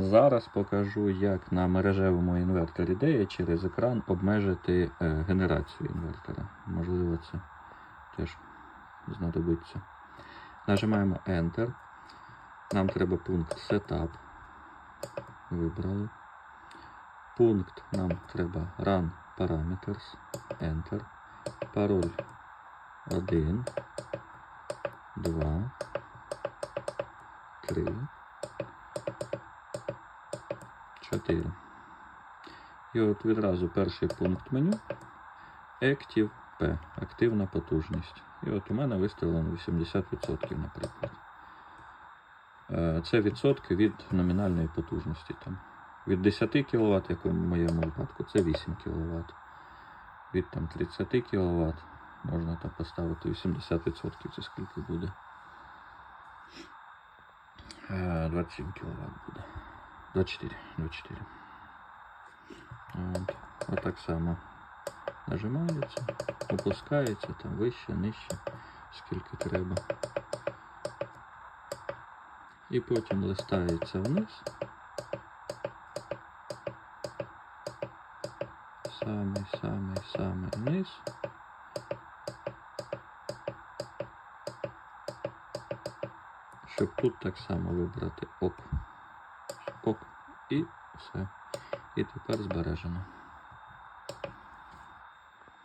Зараз покажу, як на мережевому інверторі DEA через екран обмежити е, генерацію інвертора. Можливо, це теж знадобиться. Нажимаємо Enter. Нам треба пункт Setup. Вибрали. Пункт нам треба Run Parameters. Enter. Пароль 1, 2, 3. 4. І от відразу перший пункт меню Active P. Активна потужність. І от у мене виставлено 80%, наприклад. Е, Це відсотки від номінальної потужності. Там. Від 10 кВт, як у моєму випадку, це 8 кВт. Від там, 30 кВт можна там поставити 80%, це скільки буде. Е, 27 кВт буде. 24. 24. От. Отак само нажимається, опускається там вище, нижче, скільки треба. І потім листається вниз. Самий, самий, самий вниз. Щоб тут так само вибрати ок. Ок. І все. І тепер збережено.